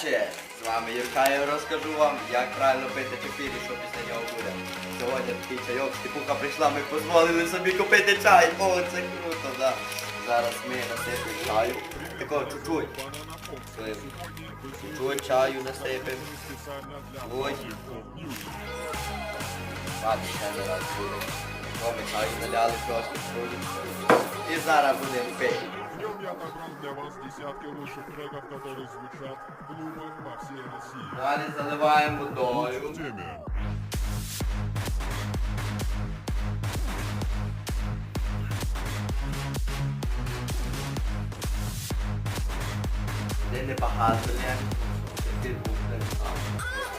Че, З вами Юрка, я розкажу вам, як правильно пити кефір і що після нього буде. Сьогодні такий чайок, степуха прийшла, ми дозволили собі купити чай. О, це круто, да. Зараз ми насипемо чаю. Такого чуть-чуть. Чуть-чуть чаю насипемо. Ось. Ладно, ще не раз буде. Чаю наляли чуть. І зараз будемо пити. Днем я набрал для вас десятки лучших треков, которые звучат в клубах по всей России. Далі заливаємо водою. В теме. Де небагато не. Ти буде.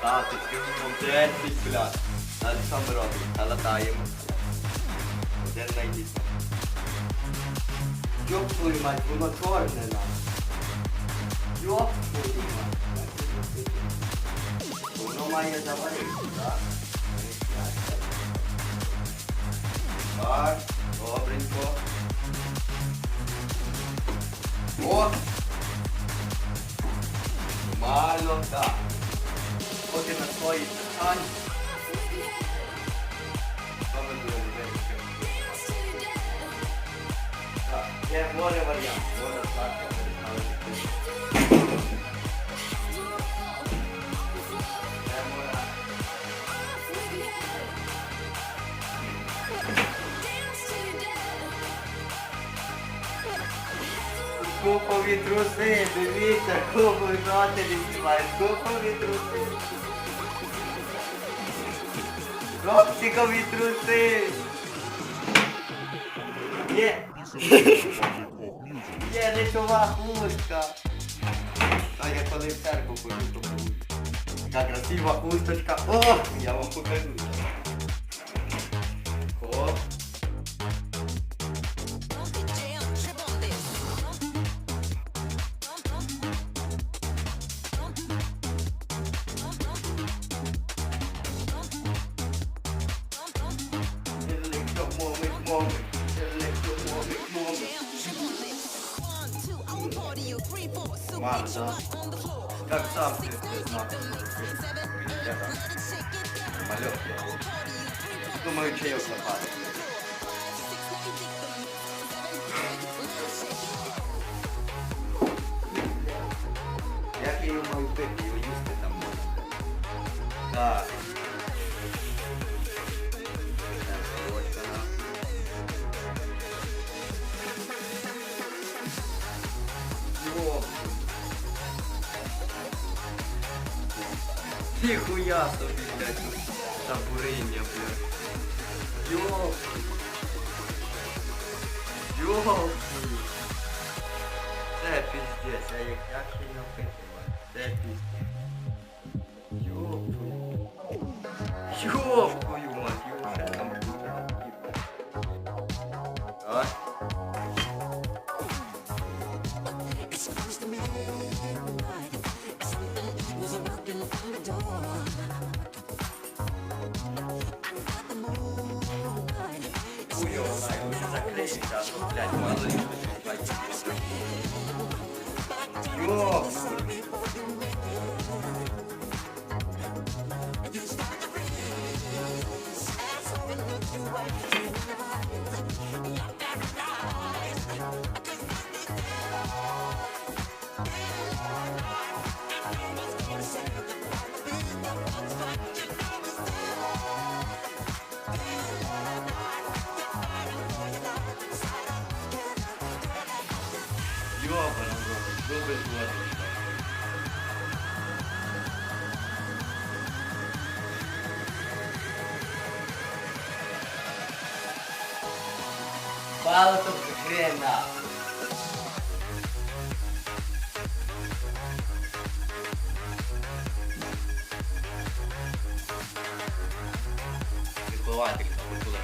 Так, ти мінімум 30, блядь. Далі що ми робимо? Залатаємо. Один найдіться. beautiful in my Bruno Torres and uh, beautiful in my Bruno Maya Zavarista. Bar, go, brinco. Go. Malo da. Potem na svoji strani. Є море варіант. Американське. Є море. Купові труси, дивіться, купові матері співають, купові труси. Хлопчикові труси. Є, є речова хустка. А я коли в церкву ходжу, то буду. Така красива хусточка. О, я вам покажу. О, електромовик, Varsa kalksa abdestle yapar. Normal yok ya. Aklıma ülke yok da bari. Ya Ніхуя собі, блядь, табуриння, блядь. Йоп. Йоп. Це піздець, а як я ще не опитувати? Це піздець. Йоп. Йоп, that one. Like, whoa. Сложные. Мало тут хрена. Вихователь, забула,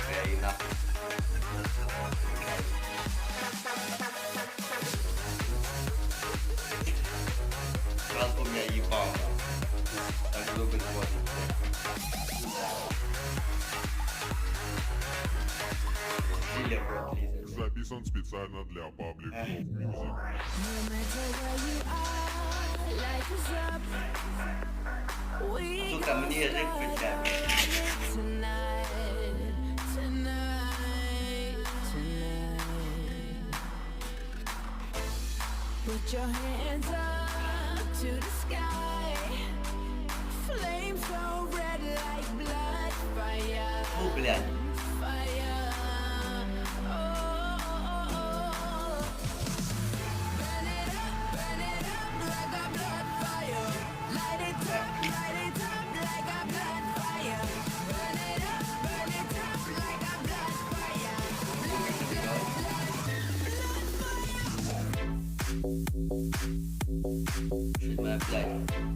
Дилер в рот лезет. Запись записан специально для Public of Music. No matter where you are, life is up. We Сука, мені язик пече. tonight, tonight, tonight. Put your hands up to the sky. Flames so red like blood fire. Фу, блядь. Fire, I'm nice.